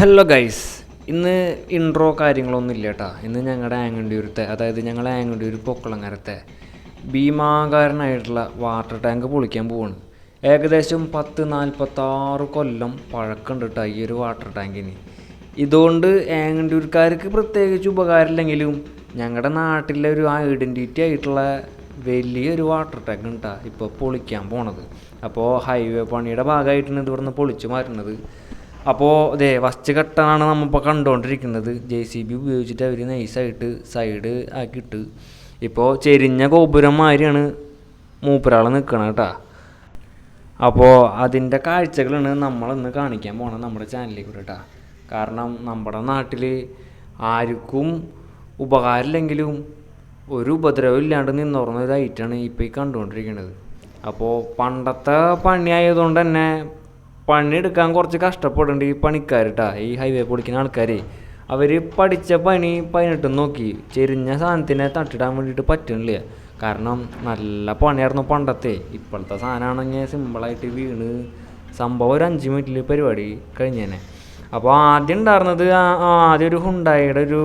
Hello guys ഇന്ന് intro കാര്യങ്ങളൊന്നും ഇല്ല കേട്ടോ ഇന്ന് ഞങ്ങളുടെ ആങ്ങണ്ടിയൂരത്തെ അതായത് ഞങ്ങളുടെ ആങ്ങണ്ടിയൂർ പൊക്കുളങ്ങരത്തെ ഭീമാകാരനായിട്ടുള്ള വാട്ടർ ടാങ്ക് പൊളിക്കാൻ പോവാണ്. ഏകദേശം പത്ത് നാൽപ്പത്താറ് കൊല്ലം പഴക്കമുണ്ട് കേട്ടോ ഈ ഒരു വാട്ടർ ടാങ്കിന് ഇതുകൊണ്ട് ആങ്ങണ്ടിയൂർക്കാർക്ക് പ്രത്യേകിച്ച് ഉപകാരമില്ലെങ്കിലും ഞങ്ങളുടെ നാട്ടിലെ ഒരു ഐഡന്റിറ്റി ആയിട്ടുള്ള വലിയൊരു വാട്ടർ ടാങ്ക് ഉണ്ടാ ഇപ്പോൾ പൊളിക്കാൻ പോണത്. അപ്പോൾ ഹൈവേ പണിയുടെ ഭാഗമായിട്ടാണ് ഇവിടുന്ന് പൊളിച്ചു മാറ്റുന്നത്. അപ്പോൾ ഇതേ ഫസ്റ്റ് ഘട്ടമാണ് നമ്മളിപ്പോൾ കണ്ടുകൊണ്ടിരിക്കുന്നത് ജെ സി ബി ഉപയോഗിച്ചിട്ട് അവർ നൈസായിട്ട് സൈഡ് ആക്കിയിട്ട്. ഇപ്പോൾ ചെരിഞ്ഞ ഗോപുരം മാതിരിയാണ് മൂപ്പരാൾ നിൽക്കണം കേട്ടോ അപ്പോൾ അതിന്റെ കാഴ്ചകളാണ് നമ്മളിന്ന് കാണിക്കാൻ പോണത് നമ്മുടെ ചാനലിൽ കൂടെ കേട്ടോ കാരണം നമ്മുടെ നാട്ടിൽ ആർക്കും ഉപകാരമില്ലെങ്കിലും ഒരു ഉപദ്രവം ഇല്ലാണ്ട് നിന്നോർന്ന ഒരു ഐറ്റാണ് ഇപ്പോൾ ഈ കണ്ടുകൊണ്ടിരിക്കുന്നത് അപ്പോൾ പണ്ടത്തെ പണിയായതുകൊണ്ട് തന്നെ പണിയെടുക്കാൻ കുറച്ച് കഷ്ടപ്പെടേണ്ട ഈ പണിക്കാർ കേട്ടാ ഈ ഹൈവേ പൊളിക്കുന്ന ആൾക്കാരെ. അവർ പഠിച്ച പണി പതിനെട്ടും നോക്കി. ചെരിഞ്ഞ സാധനത്തിനെ തട്ടിടാൻ വേണ്ടിയിട്ട് പറ്റണില്ല. കാരണം നല്ല പണിയായിരുന്നു പണ്ടത്തെ. ഇപ്പോഴത്തെ സാധനമാണെങ്കിൽ സിമ്പിളായിട്ട് വീണ്. സംഭവം ഒരു അഞ്ച് മിനിറ്റിൽ പരിപാടി കഴിഞ്ഞേനെ. അപ്പോൾ ആദ്യം ഉണ്ടായിരുന്നത് ആദ്യം ഒരു ഹുണ്ടായുടെ ഒരു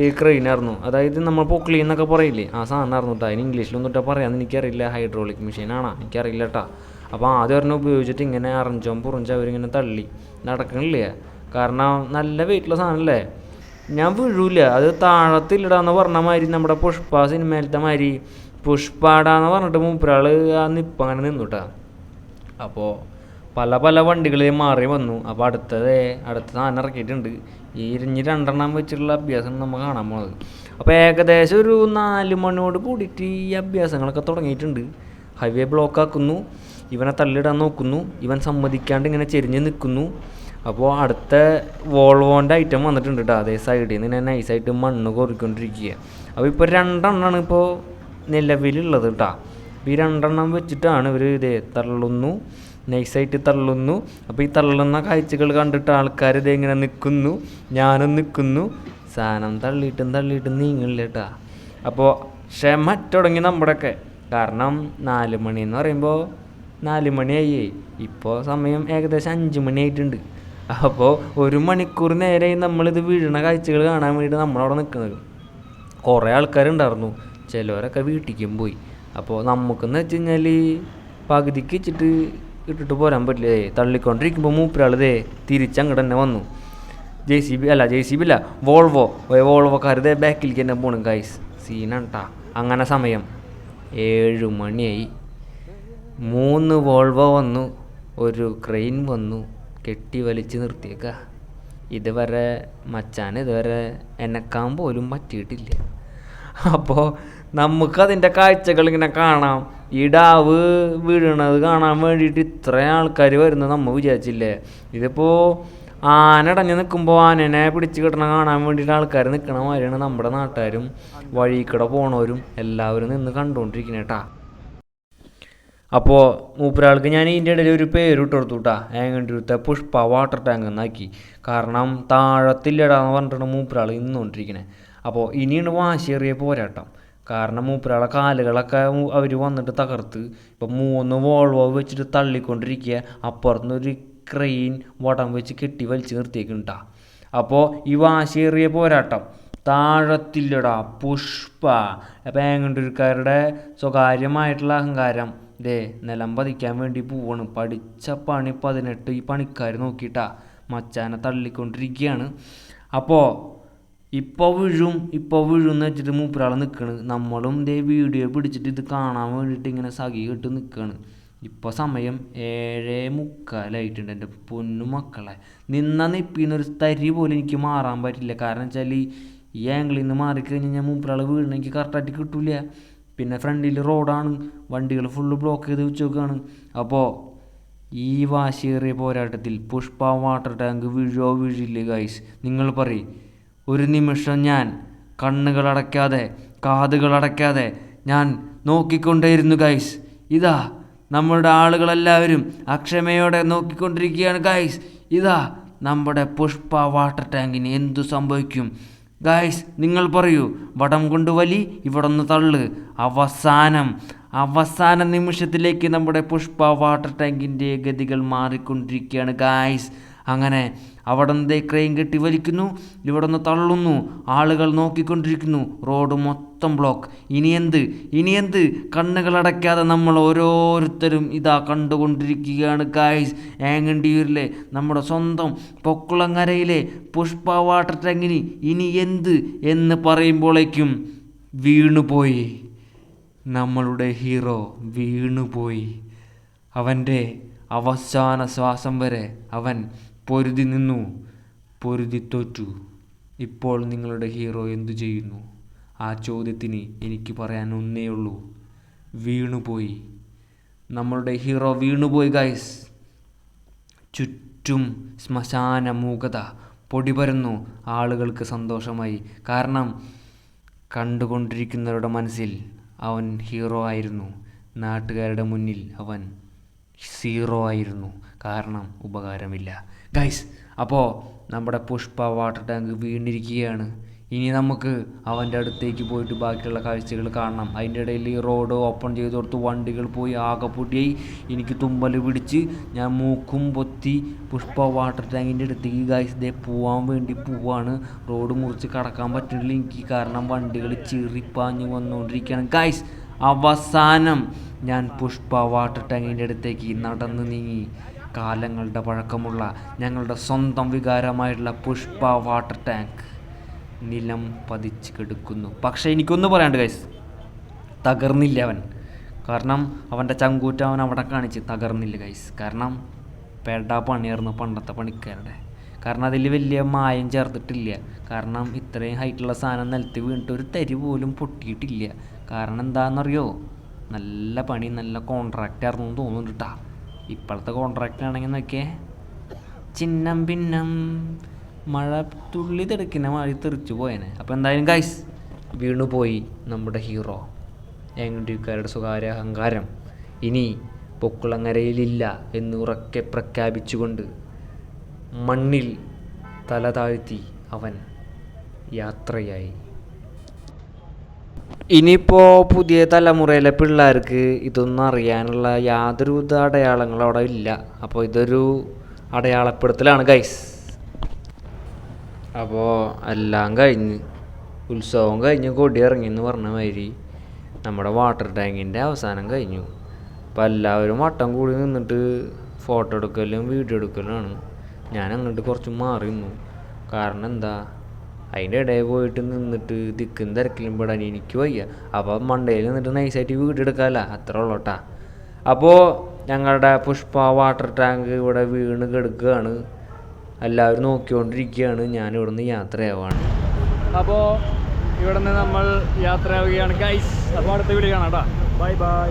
ഈ ക്രെയിനായിരുന്നു അതായത് നമ്മൾ പൊക്ലി എന്നൊക്കെ പറയില്ലേ? ആ സാധനമായിരുന്നു കേട്ടോ അതിന് ഇംഗ്ലീഷിലൊന്നും ഇട്ടാൽ പറയാമെന്ന് എനിക്കറിയില്ല. ഹൈഡ്രോളിക് മെഷീനാണോ എനിക്കറിയില്ല കേട്ടോ അപ്പോൾ ആദ്യം ഒരെണ്ണം ഉപയോഗിച്ചിട്ട് ഇങ്ങനെ അറിഞ്ചോം പുറിഞ്ചോ അവരിങ്ങനെ തള്ളി. നടക്കണില്ല. കാരണം നല്ല വെയിറ്റുള്ള സാധനമല്ലേ ഞാൻ വീഴൂല. അത് താഴത്തിലിടാന്ന് പറഞ്ഞ മാതിരി നമ്മുടെ പുഷ്പ സിനിമയിലത്തെ മാതിരി പുഷ്പാടാന്ന് പറഞ്ഞിട്ട് മൂപ്പരാൾ ആ നിപ്പ് അങ്ങനെ നിന്നുട്ടാ. അപ്പോൾ പല പല വണ്ടികളിൽ മാറി വന്നു. അപ്പോൾ അടുത്തത് അടുത്ത സാധനം ഇറക്കിയിട്ടുണ്ട്. ഈ ഇരിഞ്ഞ് രണ്ടെണ്ണം വെച്ചിട്ടുള്ള അഭ്യാസം നമ്മൾ കാണാൻ പോകുന്നത് അപ്പോൾ ഏകദേശം ഒരു നാല് മണിയോട് കൂടിയിട്ട് ഈ അഭ്യാസങ്ങളൊക്കെ തുടങ്ങിയിട്ടുണ്ട്. ഹൈവേ ബ്ലോക്ക് ആക്കുന്നു. ഇവനെ തള്ളിയിടാൻ നോക്കുന്നു. ഇവൻ സമ്മതിക്കാണ്ട് ഇങ്ങനെ ചെരിഞ്ഞ് നിൽക്കുന്നു. അപ്പോൾ അടുത്ത വോൾവോന്റെ ഐറ്റം വന്നിട്ടുണ്ട് കേട്ടോ അതേ സൈഡിൽ നിന്ന് ഇങ്ങനെ നൈസായിട്ട് മണ്ണ് കോറിക്കൊണ്ടിരിക്കുക അപ്പോൾ ഇപ്പോൾ രണ്ടെണ്ണമാണ് ഇപ്പോൾ നിലവിലുള്ളത് കേട്ടോ ഈ രണ്ടെണ്ണം വെച്ചിട്ടാണ് ഇവർ ഇതേ തള്ളുന്നു. നൈസായിട്ട് തള്ളുന്നു. അപ്പോൾ ഈ തള്ളുന്ന കാഴ്ചകൾ കണ്ടിട്ട് ആൾക്കാർ ഇതേ ഇങ്ങനെ നിൽക്കുന്നു. ഞാനും നിൽക്കുന്നു. സാധനം തള്ളിയിട്ടും തള്ളിയിട്ടും നീങ്ങില്ല കേട്ടോ അപ്പോൾ ക്ഷമ തുടങ്ങി നമ്മുടെയൊക്കെ. കാരണം നാല് മണി എന്ന് പറയുമ്പോൾ നാല് മണിയായി. ഇപ്പോൾ സമയം ഏകദേശം അഞ്ച് മണിയായിട്ടുണ്ട്. അപ്പോൾ ഒരു മണിക്കൂർ നേരെ നമ്മളിത് വീഴുന്ന കാഴ്ചകൾ കാണാൻ വേണ്ടിയിട്ട് നമ്മളവിടെ നിൽക്കുന്നത്. കുറേ ആൾക്കാരുണ്ടായിരുന്നു. ചിലവരൊക്കെ വീട്ടിലേക്കും പോയി. അപ്പോൾ നമുക്കെന്ന് വെച്ച് കഴിഞ്ഞാൽ പകുതിക്ക് വെച്ചിട്ട് ഇട്ടിട്ട് പോരാൻ പറ്റില്ലേ തള്ളിക്കൊണ്ടിരിക്കുമ്പോൾ മൂപ്പരാളിതേ തിരിച്ചങ്ങോട്ട് തന്നെ വന്നു. ജെ സി ബി അല്ല ജെ സി ബി അല്ല. വോൾവോ. വോൾവോക്കാർ ഇതേ ബാക്കിലേക്ക് തന്നെ പോണു ഗൈസ് സീനാണ് കേട്ടാ അങ്ങനെ സമയം. ഏഴ് മണിയായി. മൂന്ന് വോൾവോ വന്നു ഒരു ക്രെയിൻ വന്നു കെട്ടി വലിച്ചു നിർത്തിയേക്ക. ഇതുവരെ മച്ചാൻ ഇതുവരെ എനക്കാൻ പോലും പറ്റിയിട്ടില്ല. അപ്പോൾ നമുക്കതിന്റെ കാഴ്ചകൾ ഇങ്ങനെ കാണാം. ഇടാവ് വീഴണത് കാണാൻ വേണ്ടിയിട്ട് ഇത്രയും ആൾക്കാർ വരുന്നത് നമ്മൾ വിചാരിച്ചില്ലേ? ഇതിപ്പോൾ ആന അടഞ്ഞ് നിൽക്കുമ്പോൾ ആനനെ പിടിച്ച് കിട്ടണ കാണാൻ വേണ്ടിയിട്ട് ആൾക്കാർ നിൽക്കണ മാതിരിയാണ് നമ്മുടെ നാട്ടുകാരും വഴിക്കൂടെ പോണവരും എല്ലാവരും നിന്ന് കണ്ടുകൊണ്ടിരിക്കണേ കേട്ടാ അപ്പോൾ മൂപ്പരാൾക്ക് ഞാൻ ഇതിന്റെ ഇടയിൽ ഒരു പേര് ഇട്ട് കൊടുത്തു കേട്ടാ ഏങ്ങണ്ടിരുത്തെ പുഷ്പ വാട്ടർ ടാങ്ക് എന്നാക്കി കാരണം താഴത്തില്ലടാന്ന് പറഞ്ഞിട്ടാണ് മൂപ്പരാൾ ഇന്നുകൊണ്ടിരിക്കണേ അപ്പോൾ ഇനിയാണ് വാശിയേറിയ പോരാട്ടം. കാരണം മൂപ്പരാളെ കാലുകളൊക്കെ അവർ വന്നിട്ട് തകർത്ത്. ഇപ്പം മൂന്ന് വോൾവോ വെച്ചിട്ട് തള്ളിക്കൊണ്ടിരിക്കുക അപ്പുറത്തുനിന്നൊരു ക്രെയിൻ വടം വെച്ച് കെട്ടി വലിച്ച് നിർത്തിയേക്കുണ്ടാ അപ്പോൾ ഈ വാശിയേറിയ പോരാട്ടം. താഴത്തില്ലടാ പുഷ്പ. അപ്പം ഏങ്ങണ്ടൂർക്കാരുടെ സ്വകാര്യമായിട്ടുള്ള അഹങ്കാരം. ദേ നിലം പതിക്കാൻ വേണ്ടി പോവാണ്. പഠിച്ച പണി പതിനെട്ട് ഈ പണിക്കാർ നോക്കിയിട്ടാ മച്ചാനെ തള്ളിക്കൊണ്ടിരിക്കുകയാണ് അപ്പോൾ ഇപ്പോൾ വീഴും ഇപ്പോൾ വീഴും എന്ന് വെച്ചിട്ട് മൂപ്പരാളെ നിൽക്കണ് നമ്മളും ദേ വീഡിയോ പിടിച്ചിട്ട് ഇത് കാണാൻ വേണ്ടിയിട്ട് ഇങ്ങനെ സഖി കെട്ട് നിൽക്കുകയാണ് ഇപ്പോൾ സമയം ഏഴേ മുക്കാലായിട്ടുണ്ട് എന്റെ പൊന്നു മക്കളെ. നിന്ന നിപ്പിന്നൊരു തരി പോലും എനിക്ക് മാറാൻ പറ്റില്ല. കാരണം വെച്ചാൽ ഈ ആംഗിളിൽ നിന്ന് മാറിക്കഴിഞ്ഞ് കഴിഞ്ഞാൽ മൂപ്പരാൾ വീഴണം എനിക്ക് കറക്റ്റായിട്ട് കിട്ടൂല പിന്നെ ഫ്രണ്ടിൽ റോഡാണ് വണ്ടികൾ ഫുള്ള് ബ്ലോക്ക് ചെയ്ത് വെച്ചേക്കാണ് അപ്പോൾ ഈ വാശിയേറിയ പോരാട്ടത്തിൽ പുഷ്പ വാട്ടർ ടാങ്ക് വീഴോ വീഴില്ലേ ഗൈസ് നിങ്ങൾ പറയും. ഒരു നിമിഷം ഞാൻ കണ്ണുകളടയ്ക്കാതെ കാതുകളടയ്ക്കാതെ ഞാൻ നോക്കിക്കൊണ്ടേയിരുന്നു ഗൈസ് ഇതാ നമ്മുടെ ആളുകളെല്ലാവരും അക്ഷമയോടെ നോക്കിക്കൊണ്ടിരിക്കുകയാണ് ഗൈസ് ഇതാ നമ്മുടെ പുഷ്പ വാട്ടർ ടാങ്കിന് എന്തു സംഭവിക്കും? ഗായ്സ് നിങ്ങൾ പറയൂ വടം കൊണ്ട് വലി ഇവിടെ ഒന്ന് തള്ളു. അവസാനം അവസാന നിമിഷത്തിലേക്ക് നമ്മുടെ പുഷ്പ വാട്ടർ ടാങ്കിന്റെ ഗതികൾ മാറിക്കൊണ്ടിരിക്കുകയാണ് ഗായ്സ് അങ്ങനെ അവിടെ നിന്ന് ക്രെയിൻ കെട്ടി വലിക്കുന്നു ഇവിടെ നിന്ന് തള്ളുന്നു ആളുകൾ നോക്കിക്കൊണ്ടിരിക്കുന്നു റോഡ് മൊത്തം ബ്ലോക്ക് ഇനിയെന്ത് ഇനിയെന്ത് കണ്ണുകളടയ്ക്കാതെ നമ്മൾ ഓരോരുത്തരും ഇതാ കണ്ടുകൊണ്ടിരിക്കുകയാണ് ഗായ്സ് ഏങ്ങണ്ടിയൂരിലെ നമ്മുടെ സ്വന്തം പൊക്കുളങ്ങരയിലെ പുഷ്പ വാട്ടർ ടാങ്കിന് ഇനി എന്ത് എന്ന് പറയുമ്പോഴേക്കും വീണുപോയി. നമ്മളുടെ ഹീറോ വീണുപോയി. അവന്റെ അവസാന ശ്വാസം വരെ അവൻ പൊരുതി നിന്നു പൊരുതി തോറ്റു. ഇപ്പോൾ നിങ്ങളുടെ ഹീറോ എന്തു ചെയ്യുന്നു? ആ ചോദ്യത്തിന് എനിക്ക് പറയാൻ ഒന്നേ ഉള്ളൂ. വീണുപോയി. നമ്മളുടെ ഹീറോ വീണുപോയി ഗൈസ് ചുറ്റും ശ്മശാന മൂകത. പൊടി പരന്നു ആളുകൾക്ക് സന്തോഷമായി. കാരണം കണ്ടുകൊണ്ടിരിക്കുന്നവരുടെ മനസ്സിൽ അവൻ ഹീറോ ആയിരുന്നു. നാട്ടുകാരുടെ മുന്നിൽ അവൻ സീറോ ആയിരുന്നു. കാരണം ഉപകാരമില്ല. ഗൈസ് അപ്പോൾ നമ്മുടെ പുഷ്പ വാട്ടർ ടാങ്ക് വീണിരിക്കുകയാണ്. ഇനി നമുക്ക് അവന്റെ അടുത്തേക്ക് പോയിട്ട് ബാക്കിയുള്ള കാഴ്ചകൾ കാണണം. അതിന്റെ ഇടയിൽ ഈ റോഡ് ഓപ്പൺ ചെയ്ത് കൊടുത്ത് വണ്ടികൾ പോയി ആകെ പൊട്ടിയായി എനിക്ക് തുമ്പൽ പിടിച്ച് ഞാൻ മൂക്കും പൊത്തി പുഷ്പ വാട്ടർ ടാങ്കിന്റെ അടുത്തേക്ക് ഗൈസ് ദേ പോവാൻ വേണ്ടി പോവാണ്. റോഡ് മുറിച്ച് കടക്കാൻ പറ്റുന്നില്ല. എനിക്ക് കാരണം വണ്ടികൾ ചിറിപ്പാഞ്ഞ് വന്നുകൊണ്ടിരിക്കുകയാണ്. ഗൈസ് അവസാനം ഞാൻ പുഷ്പ വാട്ടർ ടാങ്കിന്റെ അടുത്തേക്ക് നടന്ന് നീങ്ങി. കാലങ്ങളുടെ പഴക്കമുള്ള ഞങ്ങളുടെ സ്വന്തം വികാരമായിട്ടുള്ള പുഷ്പ വാട്ടർ ടാങ്ക് നിലം പതിച്ച് കിടക്കുന്നു. പക്ഷേ എനിക്കൊന്ന് പറയാണ്ട് ഗൈസ് തകർന്നില്ല അവൻ. കാരണം അവന്റെ ചങ്കൂറ്റ അവൻ അവിടെ കാണിച്ച് തകർന്നില്ല ഗൈസ് കാരണം പെടാ പണിയായിരുന്നു പണ്ടത്തെ പണിക്കാരുടെ. കാരണം അതിൽ വലിയ മായം ചേർത്തിട്ടില്ല. കാരണം ഇത്രയും ഹൈറ്റുള്ള സാധനം നിലത്ത് വീണിട്ട് ഒരു തരി പോലും പൊട്ടിയിട്ടില്ല. കാരണം എന്താണെന്നറിയോ? നല്ല പണി നല്ല കോൺട്രാക്റ്റ് ആയിരുന്നു എന്ന് തോന്നുന്നുണ്ട് കേട്ടാ ഇപ്പോഴത്തെ കോൺട്രാക്റ്റ് ആണെങ്കിൽ നോക്കിയേ. ചിന്നം ഭിന്നം. മഴ തുള്ളി തെറിക്കുന്ന മഴ തെറിച്ചു പോയേനെ. അപ്പോൾ എന്തായാലും ഗൈസ് വീണു പോയി നമ്മുടെ ഹീറോ ഏങ്ങണ്ടിക്കാരുടെ സ്വകാര്യ അഹങ്കാരം ഇനി പൊക്കുളങ്ങരയിലില്ല എന്ന് ഉറക്കെ പ്രഖ്യാപിച്ചുകൊണ്ട് മണ്ണിൽ തല താഴ്ത്തി അവൻ യാത്രയായി. ഇനിയിപ്പോൾ പുതിയ തലമുറയിലെ പിള്ളേർക്ക് ഇതൊന്നും അറിയാനുള്ള യാതൊരുവിധ അടയാളങ്ങളും അവിടെ ഇല്ല. അപ്പോൾ ഇതൊരു അടയാളപ്പെടുത്തലാണ് ഗൈസ് അപ്പോൾ എല്ലാം കഴിഞ്ഞ് ഉത്സവം കഴിഞ്ഞ് കൊടിയിറങ്ങി എന്ന് പറഞ്ഞ മാതിരി നമ്മുടെ വാട്ടർ ടാങ്കിന്റെ അവസാനം കഴിഞ്ഞു. അപ്പോൾ എല്ലാവരും വട്ടം കൂടി നിന്നിട്ട് ഫോട്ടോ എടുക്കലും വീഡിയോ എടുക്കലുമാണ്. ഞാൻ അങ്ങോട്ട് കുറച്ച് മാറി നിന്നു. കാരണം എന്താ? അതിന്റെ ഇടയിൽ പോയിട്ട് നിന്നിട്ട് ദിക്കും തിരക്കിലും പെടാൻ എനിക്ക് വയ്യ. അപ്പോൾ മണ്ടയിൽ നിന്നിട്ട് നൈസായിട്ട് വീഡിയോ എടുക്കാമല്ല അത്ര ഉള്ളൂട്ടാ അപ്പോൾ ഞങ്ങളുടെ പുഷ്പ വാട്ടർ ടാങ്ക് ഇവിടെ വീണ് കിടക്കുകയാണ്. എല്ലാവരും നോക്കിക്കൊണ്ടിരിക്കുകയാണ്. ഞാൻ ഇവിടുന്ന് യാത്രയാവാണ്. അപ്പോൾ ഇവിടുന്ന് നമ്മൾ യാത്രയാവുകയാണ്. ഗൈസ് അപ്പോൾ അടുത്ത വീഡിയോ കാണാം കേട്ടോ. Bye bye